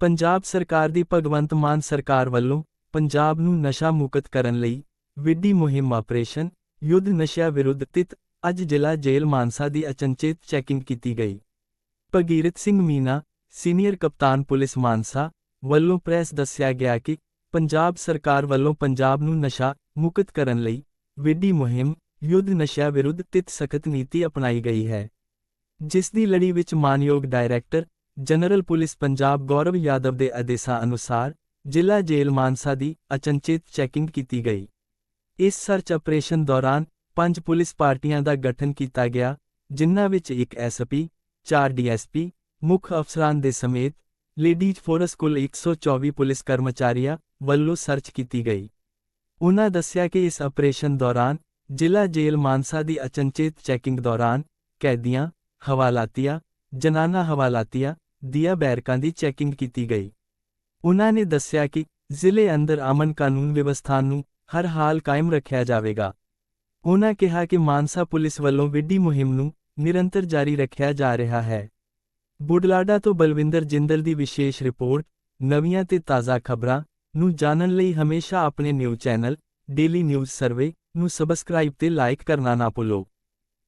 ਪੰਜਾਬ ਸਰਕਾਰ ਦੀ ਭਗਵੰਤ ਮਾਨ ਸਰਕਾਰ ਵੱਲੋਂ ਪੰਜਾਬ ਨੂੰ ਨਸ਼ਾ ਮੁਕਤ ਕਰਨ ਲਈ ਵਿੱਢੀ ਮੁਹਿੰਮ ਆਪਰੇਸ਼ਨ, ਯੁੱਧ ਨਸ਼ਿਆਂ ਵਿਰੁੱਧ ਤਿਤ ਅੱਜ ਜ਼ਿਲ੍ਹਾ ਜੇਲ੍ਹ ਮਾਨਸਾ ਦੀ ਅਚਨਚੇਤ ਚੈਕਿੰਗ ਕੀਤੀ ਗਈ। ਭਗੀਰਥ ਸਿੰਘ ਮੀਨਾ, ਸੀਨੀਅਰ ਕਪਤਾਨ ਪੁਲਿਸ ਮਾਨਸਾ ਵੱਲੋਂ ਪ੍ਰੈਸ ਦੱਸਿਆ ਗਿਆ ਕਿ ਪੰਜਾਬ ਸਰਕਾਰ ਵੱਲੋਂ ਪੰਜਾਬ ਨੂੰ ਨਸ਼ਾ ਮੁਕਤ ਕਰਨ ਲਈ ਵਿੱਢੀ ਮੁਹਿੰਮ, ਯੁੱਧ ਨਸ਼ਿਆਂ ਵਿਰੁੱਧ ਤਿਤ ਸਖਤ ਨੀਤੀ ਅਪਣਾਈ ਗਈ ਹੈ। ਜਿਸ ਦੀ ਲੜੀ ਵਿੱਚ ਮਾਨਯੋਗ director general police Punjab Gaurav Yadav ਦੇ ਆਦੇਸ਼ਾਂ ਅਨੁਸਾਰ ਜ਼ਿਲ੍ਹਾ ਜੇਲ੍ਹ ਮਾਨਸਾ ਦੀ ਅਚਨਚੇਤ ਚੈਕਿੰਗ ਕੀਤੀ ਗਈ। ਇਸ ਸਰਚ ਆਪਰੇਸ਼ਨ ਦੌਰਾਨ ਪੰਜ ਪੁਲਿਸ ਪਾਰਟੀਆਂ ਦਾ ਗਠਨ ਕੀਤਾ ਗਿਆ, ਜਿਨ੍ਹਾਂ ਵਿੱਚ ਇੱਕ ਐਸਪੀ 4 ਡੀਐਸਪੀ ਮੁੱਖ ਅਫਸਰਾਂ ਦੇ ਸਮੇਤ ਲੇਡੀਜ਼ ਫੋਰਸ ਕੁੱਲ 124 ਪੁਲਿਸ ਕਰਮਚਾਰੀਆਂ ਵੱਲੋਂ ਸਰਚ ਕੀਤੀ ਗਈ। ਉਨ੍ਹਾਂ ਦੱਸਿਆ ਕਿ ਇਸ ਆਪਰੇਸ਼ਨ ਦੌਰਾਨ ਜ਼ਿਲ੍ਹਾ ਜੇਲ੍ਹ ਮਾਨਸਾ ਦੀ ਅਚਨਚੇਤ ਚੈਕਿੰਗ ਦੌਰਾਨ ਕੈਦੀਆਂ, ਹਵਾਲਾਤੀਆਂ, ਜਨਾਨਾ ਹਵਾਲਾਤੀਆਂ ਦੀਆਂ ਬੈਰਕਾਂ ਦੀ ਚੈਕਿੰਗ ਕੀਤੀ ਗਈ। ਉਨ੍ਹਾਂ ਨੇ ਦੱਸਿਆ ਕਿ ਜ਼ਿਲ੍ਹੇ ਅੰਦਰ ਅਮਨ ਕਾਨੂੰਨ ਵਿਵਸਥਾ ਨੂੰ ਹਰ ਹਾਲ ਕਾਇਮ ਰੱਖਿਆ ਜਾਵੇਗਾ। ਉਹਨਾਂ ਕਿਹਾ ਕਿ ਮਾਨਸਾ ਪੁਲਿਸ ਵੱਲੋਂ ਵਿੱਢੀ ਮੁਹਿੰਮ ਨੂੰ ਨਿਰੰਤਰ ਜਾਰੀ ਰੱਖਿਆ ਜਾ ਰਿਹਾ ਹੈ। ਬੁਢਲਾਡਾ ਤੋਂ ਬਲਵਿੰਦਰ ਜਿੰਦਲ ਦੀ ਵਿਸ਼ੇਸ਼ ਰਿਪੋਰਟ, ਨਵੀਆਂ ਤੇ ਤਾਜ਼ਾ ਖਬਰਾਂ ਨੂੰ ਜਾਣਨ ਲਈ ਹਮੇਸ਼ਾ ਆਪਣੇ news channel daily news survey ਨੂੰ ਸਬਸਕ੍ਰਾਈਬ ਤੇ ਲਾਈਕ ਕਰਨਾ ਨਾ ਭੁੱਲੋ।